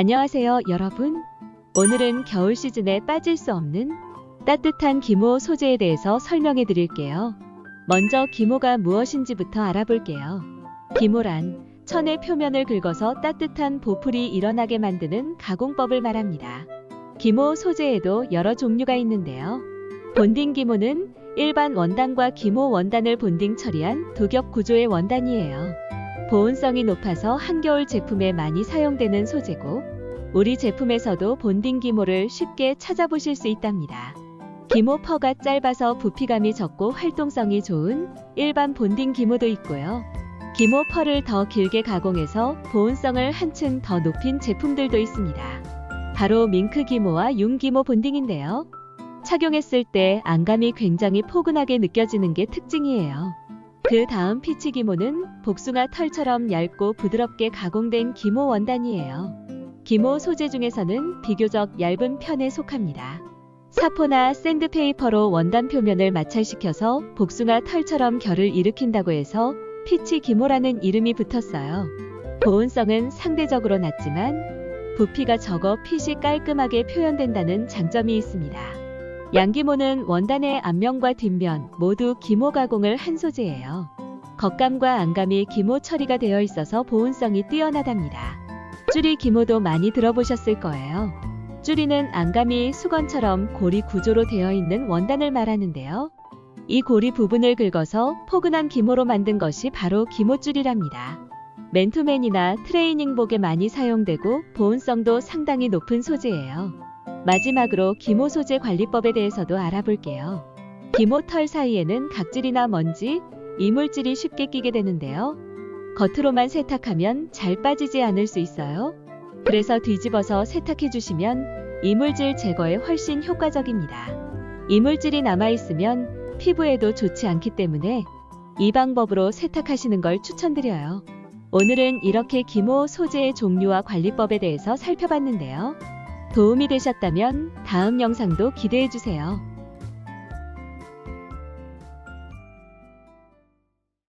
안녕하세요, 여러분. 오늘은 겨울 시즌에 빠질 수 없는 따뜻한 기모 소재에 대해서 설명해 드릴게요. 먼저 기모가 무엇인지부터 알아볼게요. 기모란 천의 표면을 긁어서 따뜻한 보풀이 일어나게 만드는 가공법을 말합니다. 기모 소재에도 여러 종류가 있는데요. 본딩 기모는 일반 원단과 기모 원단을 본딩 처리한 두 겹 구조의 원단이에요. 보온성이 높아서 한겨울 제품에 많이 사용되는 소재고 우리 제품에서도 본딩 기모를 쉽게 찾아보실 수 있답니다. 기모 퍼가 짧아서 부피감이 적고 활동성이 좋은 일반 본딩 기모도 있고요. 기모 펄을 더 길게 가공해서 보온성을 한층 더 높인 제품들도 있습니다. 바로 밍크 기모와 융 기모 본딩인데요. 착용했을 때 안감이 굉장히 포근하게 느껴지는 게 특징이에요. 그 다음 피치 기모는 복숭아 털처럼 얇고 부드럽게 가공된 기모 원단이에요. 기모 소재 중에서는 비교적 얇은 편에 속합니다. 사포나 샌드페이퍼로 원단 표면을 마찰시켜서 복숭아 털처럼 결을 일으킨다고 해서 피치 기모라는 이름이 붙었어요. 보온성은 상대적으로 낮지만 부피가 적어 핏이 깔끔하게 표현된다는 장점이 있습니다. 양기모는 원단의 앞면과 뒷면 모두 기모 가공을 한 소재예요. 겉감과 안감이 기모 처리가 되어 있어서 보온성이 뛰어나답니다. 쭈리 기모도 많이 들어보셨을 거예요. 쭈리는 안감이 수건처럼 고리 구조로 되어 있는 원단을 말하는데요. 이 고리 부분을 긁어서 포근한 기모로 만든 것이 바로 기모줄이랍니다. 맨투맨이나 트레이닝복에 많이 사용되고 보온성도 상당히 높은 소재예요. 마지막으로 기모 소재 관리법에 대해서도 알아볼게요. 기모 털 사이에는 각질이나 먼지, 이물질이 쉽게 끼게 되는데요. 겉으로만 세탁하면 잘 빠지지 않을 수 있어요. 그래서 뒤집어서 세탁해 주시면 이물질 제거에 훨씬 효과적입니다. 이물질이 남아있으면 피부에도 좋지 않기 때문에 이 방법으로 세탁하시는 걸 추천드려요. 오늘은 이렇게 기모 소재의 종류와 관리법에 대해서 살펴봤는데요. 도움이 되셨다면 다음 영상도 기대해 주세요.